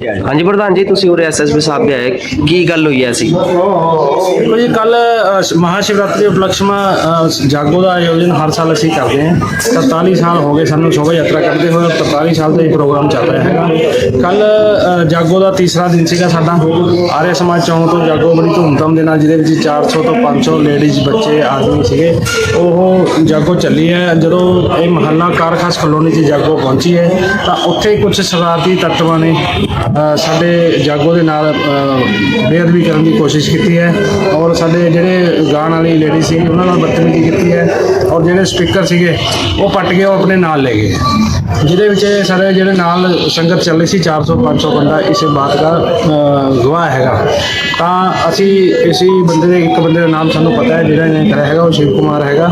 ਹਾਂਜੀ ਪ੍ਰਧਾਨ ਜੀ, ਤੁਸੀਂ ਉਰੇ ਐਸਐਸਪੀ ਸਾਹਿਬ ਦੇ ਆਏ। ਕੀ ਗੱਲ ਹੋਈ ਐ ਸੀ? ਦੇਖੋ ਜੀ ਕੱਲ ਮਹਾਸ਼ਿਵਰਾਤਰੀ ਉਪਲਕਸ਼ ਮਾ ਜਾਗੋ ਦਾ ਆਯੋਜਨ ਹਰ ਸਾਲ ਅਸੀਂ ਕਰਦੇ ਹਾਂ। 43 ਸਾਲ ਹੋ ਗਏ ਸਾਨੂੰ ਸ਼ੋਭਾ ਯਾਤਰਾ ਕਰਦੇ ਹੋਏ 43 ਸਾਲ ਤੋਂ ਇਹ ਪ੍ਰੋਗਰਾਮ ਚੱਲ ਰਿਹਾ ਹੈਗਾ। ਕੱਲ ਜਾਗੋ ਦਾ ਤੀਸਰਾ ਦਿਨ ਸੀਗਾ ਸਾਡਾ। ਆਰਿਆ ਸਮਾਜ ਚੌਂਕ ਤੋਂ ਜਾਗੋ ਬੜੀ ਧੂਮਧਾਮ ਦੇ ਨਾਲ, ਜਿਹਦੇ ਵਿੱਚ 400 ਤੋਂ 500 ਲੇਡੀਜ਼, ਬੱਚੇ, ਆਦਮੀ ਸੀਗੇ। ਉਹ ਜਾਗੋ ਚੱਲੀ ਹੈ। ਜਦੋਂ ਇਹ ਮਹੱਲਾ ਕਾਰਖਾਸ ਕਲੋਨੀ 'ਚ ਜਾਗੋ ਪਹੁੰਚੀ ਹੈ, ਤਾਂ ਉੱਥੇ ਕੁਝ ਸ਼ਰਾਰਤੀ ਤੱਤਵਾਂ ਨੇ ਸਾਡੇ ਜਾਗੋ ਦੇ ਨਾਲ ਬੇਅਦਬੀ ਕਰਨ ਦੀ ਕੋਸ਼ਿਸ਼ ਕੀਤੀ ਹੈ ਔਰ ਸਾਡੇ ਜਿਹੜੇ ਗਾਣ ਵਾਲੀ ਲੇਡੀ ਸੀ ਉਹਨਾਂ ਨਾਲ ਬਦਤਮੀਜ਼ੀ ਕੀਤੀ ਹੈ ਔਰ ਜਿਹੜੇ ਸਪੀਕਰ ਸੀਗੇ, ਉਹ ਪੱਟ ਕੇ ਉਹ ਆਪਣੇ ਨਾਲ ਲੈ ਗਏ। ਜਿਹਦੇ ਵਿੱਚ ਸਾਡੇ ਜਿਹੜੇ ਨਾਲ ਸੰਗਤ ਚੱਲ ਰਹੀ ਸੀ 400 500 ਬੰਦਾ ਇਸੇ ਬਾਤ ਦਾ ਗਵਾਹ ਹੈਗਾ। ਤਾਂ ਅਸੀਂ ਇਸੇ ਬੰਦੇ ਦੇ, ਇੱਕ ਬੰਦੇ ਦਾ ਨਾਮ ਸਾਨੂੰ ਪਤਾ ਹੈ, ਜਿਹੜਾ ਇਹਨੇ ਕਰਿਆ ਹੈਗਾ, ਉਹ ਸ਼ਿਵ ਕੁਮਾਰ ਹੈਗਾ।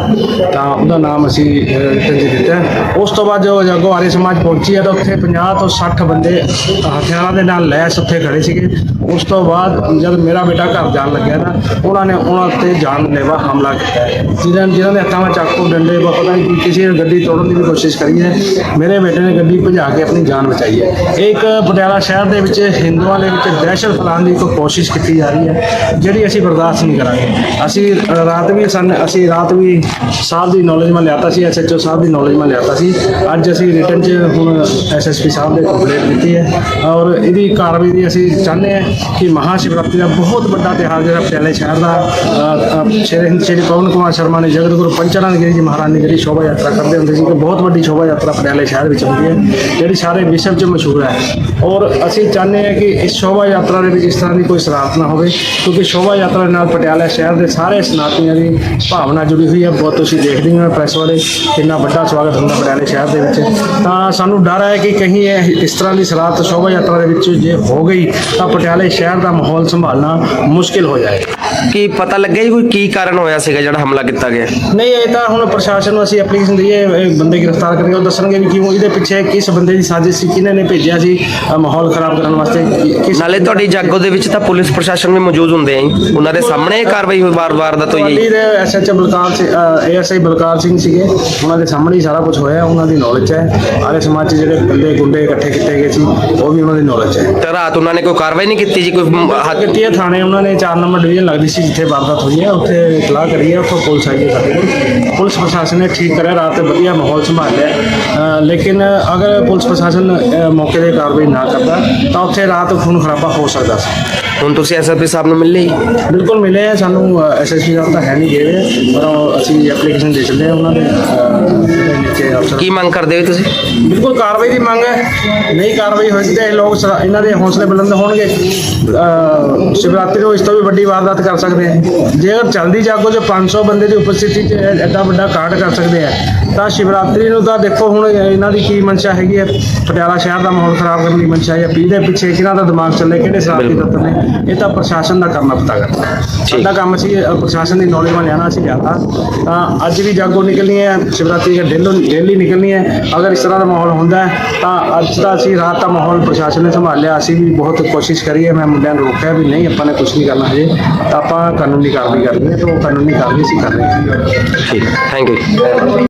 ਤਾਂ ਉਹਦਾ ਨਾਮ ਅਸੀਂ ਰਿਟਨ ਦਿੱਤਾ ਉਸ ਤੋਂ ਬਾਅਦ ਜੋ ਜਾਗੋ ਆਰੀ ਸਮਾਜ ਪਹੁੰਚੀ ਹੈ, ਤਾਂ ਉੱਥੇ 50 ਤੋਂ 60 ਬੰਦੇ ਹਥਿਆਰਾਂ ਦੇ ਨਾਲ ਲੈਸ ਉੱਥੇ ਖੜੇ ਸੀਗੇ। ਉਸ ਤੋਂ ਬਾਅਦ ਜਦ ਮੇਰਾ ਬੇਟਾ ਘਰ ਜਾਣ ਲੱਗਿਆ ਤਾਂ ਉਹਨਾਂ ਨੇ ਉਹਨਾਂ ਤੇ ਜਾਨਲੇਵਾ ਹਮਲਾ ਕੀਤਾ ਜਿਹਨਾਂ ਜਿਹਨਾਂ ਦੇ ਹੱਥਾਂ ਵਿੱਚ ਚਾਕੂ ਡੰਡੇ ਪਤਾ ਨਹੀਂ ਕਿਸੇ ਗੱਡੀ ਤੋੜਨ ਦੀ ਵੀ ਕੋਸ਼ਿਸ਼ ਕਰੀ ਹੈ। ਮੇਰੇ ਬੇਟੇ ਨੇ ਗੱਡੀ ਭਜਾ ਕੇ ਆਪਣੀ ਜਾਨ ਬਚਾਈ ਹੈ। ਇਹ ਇੱਕ ਪਟਿਆਲਾ ਸ਼ਹਿਰ ਦੇ ਵਿੱਚ, ਹਿੰਦੂਆਂ ਦੇ ਵਿੱਚ ਦਹਿਸ਼ਤ ਫੈਲਾਉਣ ਦੀ ਕੋਈ ਕੋਸ਼ਿਸ਼ ਕੀਤੀ ਜਾ ਰਹੀ ਹੈ, ਜਿਹੜੀ ਅਸੀਂ ਬਰਦਾਸ਼ਤ ਨਹੀਂ ਕਰਾਂਗੇ। ਅਸੀਂ ਰਾਤ ਵੀ ਸਨ, ਅਸੀਂ ਰਾਤ ਵੀ ਸਾਹਿਬ ਦੀ ਨੌਲੇਜ ਮੈਂ ਲਿਆਤਾ ਸੀ ਐਸਐਚਓ ਸਾਹਿਬ ਦੀ ਨੌਲੇਜ ਮੈਂ ਲਿਆਤਾ ਸੀ। ਅੱਜ ਅਸੀਂ ਰਿਟਰਨ 'ਚ ਹੁਣ ਐਸਐਸਪੀ ਸਾਹਿਬ ਦੇ ਕੰਪਲੇਂਟ ਦਿੱਤੀ ਹੈ। ਔਰ ਇਹਦੀ ਕਾਰਵਾਈ ਦੀ ਅਸੀਂ ਚਾਹੁੰਦੇ ਹਾਂ ਕਿ ਮਹਾਸ਼ਿਵਰਾਤਰੀ ਦਾ ਬਹੁਤ ਵੱਡਾ ਤਿਉਹਾਰ ਜਿਹੜਾ ਪਟਿਆਲੇ ਸ਼ਹਿਰ ਦਾ ਸ਼੍ਰੀ ਹਿੰਦ, ਸ਼੍ਰੀ ਪਵਨ ਕੁਮਾਰ ਸ਼ਰਮਾ ਨੇ ਜਗਤ ਗੁਰੂ ਪੰਚਰਨਗਿਰੀ ਜੀ ਮਹਾਰਾਜ ਨੇ ਜਿਹੜੀ ਸ਼ੋਭਾ ਯਾਤਰਾ ਕਰਦੇ ਹੁੰਦੇ ਸੀ ਕਿ ਬਹੁਤ ਵੱਡੀ ਸ਼ੋਭਾ ਯਾਤਰਾ ਪਟਿਆਲੇ ਸ਼ਹਿਰ ਵਿੱਚ ਹੁੰਦੀ ਹੈ, ਜਿਹੜੀ ਸਾਰੇ ਵਿਸ਼ਵ 'ਚ ਮਸ਼ਹੂਰ ਹੈ। ਔਰ ਅਸੀਂ ਚਾਹੁੰਦੇ ਹਾਂ ਕਿ ਇਸ ਸ਼ੋਭਾ ਯਾਤਰਾ ਦੇ ਵਿੱਚ ਇਸ ਤਰ੍ਹਾਂ ਦੀ ਕੋਈ ਸ਼ਰਾਰਤ ਨਾ ਹੋਵੇ, ਕਿਉਂਕਿ ਸ਼ੋਭਾ ਯਾਤਰਾ ਦੇ ਨਾਲ ਪਟਿਆਲਾ ਸ਼ਹਿਰ ਦੇ ਸਾਰੇ ਸਨਾਤਨੀਆਂ ਦੀ ਭਾਵਨਾ ਜੁੜੀ ਹੋਈ ਹੈ। ਬਹੁਤ ਤੁਸੀਂ ਦੇਖਦੇ ਹੋ ਪ੍ਰੈਸ ਵਾਲੇ, ਕਿੰਨਾ ਵੱਡਾ ਸਵਾਗਤ ਹੁੰਦਾ ਪਟਿਆਲੇ ਸ਼ਹਿਰ ਦੇ ਵਿੱਚ। ਤਾਂ ਸਾਨੂੰ ਡਰ ਹੈ ਕਿ ਕਹੀਂ ਇਹ ਇਸ ਤਰ੍ਹਾਂ ਦੀ ਸ਼ਰਾਰਤ ਸ਼ੋਭਾ ਯਾਤਰਾ ਦੇ ਵਿੱਚ ਜੇ ਹੋ ਗਈ, ਤਾਂ ਪਟਿਆਲੇ ਸ਼ਹਿਰ ਦਾ ਮਾਹੌਲ ਸੰਭਾਲਣਾ ਮੁਸ਼ਕਿਲ ਹੋ ਜਾਏਗਾ। ਕੀ ਪਤਾ ਲੱਗਿਆ ਜੀ ਕੋਈ ਕੀ ਕਾਰਨ ਹੋਇਆ ਸੀਗਾ ਜਿਹੜਾ ਹਮਲਾ ਕੀਤਾ ਗਿਆ? ਨਹੀਂ ਇਹ ਤਾਂ ਹੁਣ ਪ੍ਰਸ਼ਾਸਨ ਨੂੰ ਅਸੀਂ ਐਪਲੀਕੇਸ਼ਨ ਦਈਏ ਇਹ ਬੰਦੇ ਗ੍ਰਿਫਤਾਰ ਕਰਕੇ ਉਹ ਦੱਸਣਗੇ ਵੀ ਕਿਉਂ ਇਹਦੇ ਪਿੱਛੇ ਕਿਸ ਬੰਦੇ ਦੀ ਸਾਜ਼ਿਸ਼ ਸੀ ਕਿਹਨੇ ਨੇ ਭੇਜਿਆ ਸੀ ਮਾਹੌਲ ਖਰਾਬ ਕਰਨ ਵਾਸਤੇ ਕਿ- ਕਿਸ ਨਾਲੇ ਤੁਹਾਡੀ ਜਾਗੋ ਦੇ ਵਿੱਚ ਤਾਂ ਪੁਲਿਸ ਪ੍ਰਸ਼ਾਸਨ ਵੀ ਮੌਜੂਦ ਹੁੰਦੇ ਆ ਜੀ। ਉਹਨਾਂ ਦੇ ਸਾਹਮਣੇ ਇਹ ਕਾਰਵਾਈ ਹੋਈ ਵਾਰ-ਵਾਰ ਦਾ ਤੋਂ ਜੀ ਦੇ ਐਸਐਚਓ ਬਲਕਾਰ ਸਿੰਘ ਏਐਸਆਈ ਬਲਕਾਰ ਸਿੰਘ ਸੀਗੇ। ਉਹਨਾਂ ਦੇ ਸਾਹਮਣੇ ਹੀ ਸਾਰਾ ਕੁਝ ਹੋਇਆ ਉਹਨਾਂ ਦੀ ਨੌਲੇਜ ਹੈ। ਆਲੇ ਸਮਾਜ 'ਚ ਜਿਹੜੇ ਬੰਦੇ ਗੁੰਡੇ ਇਕੱਠੇ ਕੀਤੇ ਗਏ ਸੀ ਉਹ ਵੀ ਉਹਨਾਂ ਦੀ ਨੌਲੇਜ ਹੈ। ਤੇ ਰਾਤ ਉਹਨਾਂ ਨੇ ਕੋਈ ਕਾਰਵਾਈ ਨਹੀਂ ਕੀਤੀ ਜੀ ਕੋਈ ਮ- ਹੱਥ ਕੀਤੀ ਹੈ ਥਾਣੇ ਉਹਨਾਂ ਨੇ 4 ਨੰਬਰ ਡਿਵੀਜ਼ਨ ਲੱਗਦੀ ਸੀ ਜਿੱਥੇ ਵਾਰਦਾਤ ਹੋਈ ਹੈ ਉੱਥੇ ਇਤਲਾਹ ਕਰੀ ਹੈ ਉੱਥੋਂ ਪੁਲਿਸ ਆਈ ਹੈ ਸਾਡੇ ਕੋਲ ਪੁਲਿਸ ਪ੍ਰਸ਼ਾਸਨ ਨੇ ਠੀਕ ਕਰਿਆ ਰਾਤ ਵਧੀਆ ਮਾਹੌਲ ਸੰਭਾਲਿਆ ਅ, ਲੇਕਿਨ ਅਗਰ ਪੁਲਿਸ ਪ੍ਰਸ਼ਾਸਨ ਅ, ਮੌਕੇ ਤੇ ਕਾਰਵਾਈ ਨਾ ਕਰਦਾ ਤਾਂ ਉੱਥੇ ਰਾਤ ਖੂਨ ਖਰਾਬਾ ਹੋ ਸਕਦਾ ਸੀ ਹੁਣ ਤੁਸੀਂ ਐਸਐਸਪੀ ਸਾਹਿਬ ਨੂੰ ਮਿਲ ਲਈ ਬਿਲਕੁਲ ਮਿਲੇ ਹੈ ਸਾਨੂੰ ਐਸਐਸਪੀ ਸਾਹਿਬ ਤਾਂ ਹੈ ਨਹੀਂ ਗਏ ਪਰ ਅਸੀਂ ਐਪਲੀਕੇਸ਼ਨ ਦੇ ਚੱਲੇ ਹਾਂ ਉਹਨਾਂ ਦੇ ਨੀਚੇ ਅਫਸਰ। ਕੀ ਮੰਗ ਕਰਦੇ ਹੋ ਤੁਸੀਂ? ਬਿਲਕੁਲ ਕਾਰਵਾਈ ਦੀ ਮੰਗ ਹੈ। ਨਹੀਂ ਕਾਰਵਾਈ ਹੋਏਗੀ ਤਾਂ ਇਹ ਲੋਕ ਇਹਨਾਂ ਦੇ ਹੌਸਲੇ ਬੁਲੰਦ ਹੋਣਗੇ। ਸ਼ਿਵਰਾਤਰੀ ਨੂੰ ਇਸ ਤੋਂ ਵੀ ਵੱਡੀ ਵਾਰਦਾਤ ਕਰ ਸਕਦੇ ਆ। ਜੇਕਰ ਚਲਦੀ ਜਾਗੋ 'ਚ 500 ਬੰਦੇ ਦੀ ਉਪਸਥਿਤੀ 'ਚ ਐਡਾ ਵੱਡਾ ਕਾਂਡ ਕਰ ਸਕਦੇ ਆ। ਤਾਂ ਸ਼ਿਵਰਾਤਰੀ ਨੂੰ ਤਾਂ ਦੇਖੋ ਹੁਣ ਇਹਨਾਂ ਦੀ ਕੀ ਮਨਸ਼ਾ ਹੈਗੀ ਹੈ। ਪਟਿਆਲਾ ਸ਼ਹਿਰ ਦਾ ਮਾਹੌਲ ਖਰਾਬ ਕਰਨ ਦੀ ਮਨਸ਼ਾ ਹੈ। ਪੀ ਦੇ ਪਿੱਛੇ ਕਿਹਨਾਂ ਦਾ ਦਿਮਾਗ ਚੱਲੇ ਕਿਹੜੇ ਸ਼ਰਾਰਤੀ ਤੱਤ ਨੇ। ਇਹ ਤਾਂ ਪ੍ਰਸ਼ਾਸਨ ਦਾ ਕਰਨਾ ਪਤਾ ਕਰਦਾ ਸਾਡਾ ਕੰਮ ਸੀ ਅ, ਪ੍ਰਸ਼ਾਸਨ ਦੀ ਨੌਲੇਜ ਮੈਂ ਲਿਆਣਾ ਸੀ ਲਿਆਤਾ ਤਾਂ ਅੱਜ ਵੀ ਜਾਗੋ ਨਿਕਲਣੀ ਹੈ ਸ਼ਿਵਰਾਤਰੀ ਦਾ ਡੇਲੀ ਡੇਲੀ ਨਿਕਲਣੀ ਹੈ। ਅਗਰ ਇਸ ਤਰ੍ਹਾਂ ਦਾ ਮਾਹੌਲ ਹੁੰਦਾ ਹੈ ਤਾਂ ਅੱਜ ਦਾ ਅਸੀਂ ਰਾਤ ਦਾ ਮਾਹੌਲ ਪ੍ਰਸ਼ਾਸਨ ਨੇ ਸੰਭਾਲਿਆ। ਅਸੀਂ ਵੀ ਬਹੁਤ ਕੋਸ਼ਿਸ਼ ਕਰੀ ਹੈ ਮੈਂ ਮੁੰਡਿਆਂ ਨੂੰ ਰੋਕਿਆ ਵੀ ਨਹੀਂ ਆਪਾਂ ਨੇ ਕੁਝ ਨਹੀਂ ਕਰਨਾ ਹਜੇ। ਤਾਂ ਆਪਾਂ ਕਾਨੂੰਨੀ ਕਾਰਵਾਈ ਕਰਨੀ ਹੈ ਤਾਂ ਉਹ ਕਾਨੂੰਨੀ ਕਾਰਵਾਈ ਅਸੀਂ ਕਰ ਰਹੇ ਹਾਂ। ਠੀਕ ਥੈਂਕ ਯੂ